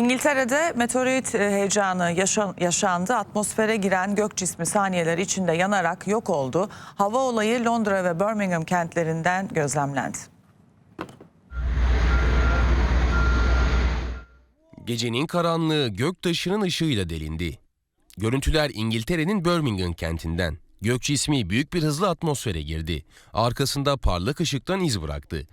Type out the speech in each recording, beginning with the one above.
İngiltere'de meteorit e, heyecanı yaşa- yaşandı. Atmosfere giren gök cismi saniyeler içinde yanarak yok oldu. Hava olayı Londra ve Birmingham kentlerinden gözlemlendi. Gecenin karanlığı göktaşının ışığıyla delindi. Görüntüler İngiltere'nin Birmingham kentinden. Gök cismi büyük bir hızla atmosfere girdi. Arkasında parlak ışıktan iz bıraktı.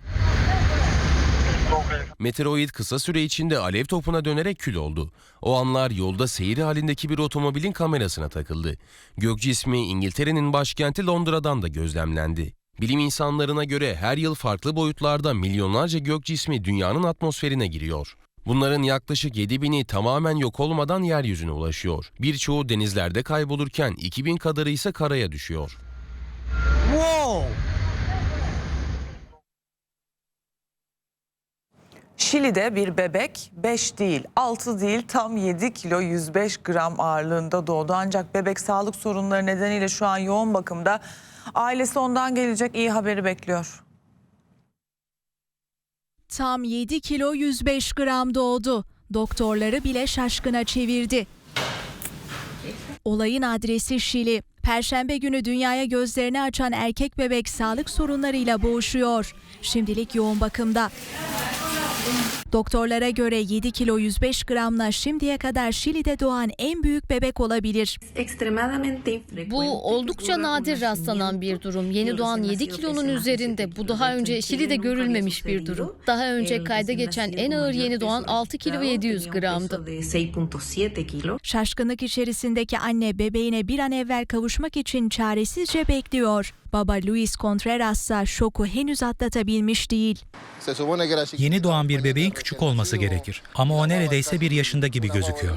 Meteoroid kısa süre içinde alev topuna dönerek kül oldu. O anlar yolda seyir halindeki bir otomobilin kamerasına takıldı. Gök cismi İngiltere'nin başkenti Londra'dan da gözlemlendi. Bilim insanlarına göre her yıl farklı boyutlarda milyonlarca gök cismi dünyanın atmosferine giriyor. Bunların yaklaşık 7000'i tamamen yok olmadan yeryüzüne ulaşıyor. Birçoğu denizlerde kaybolurken 2000 kadarı ise karaya düşüyor. Şili'de bir bebek 5 değil 6 değil tam 7 kilo 105 gram ağırlığında doğdu. Ancak bebek sağlık sorunları nedeniyle şu an yoğun bakımda. Ailesi ondan gelecek iyi haberi bekliyor. Tam 7 kilo 105 gram doğdu. Doktorları bile şaşkına çevirdi. Olayın adresi Şili. Perşembe günü dünyaya gözlerini açan erkek bebek sağlık sorunlarıyla boğuşuyor. Şimdilik yoğun bakımda. Yeah. Doktorlara göre 7 kilo 105 gramla şimdiye kadar Şili'de doğan en büyük bebek olabilir. Bu oldukça nadir rastlanan bir durum. Yeni doğan 7 kilonun üzerinde. Bu daha önce Şili'de görülmemiş bir durum. Daha önce kayda geçen en ağır yeni doğan 6 kilo ve 700 gramdı. Şaşkınlık içerisindeki anne bebeğine bir an evvel kavuşmak için çaresizce bekliyor. Baba Luis Contreras ise şoku henüz atlatabilmiş değil. Yeni doğan bir bebeğin küçük olması gerekir. Ama o neredeyse bir yaşında gibi gözüküyor.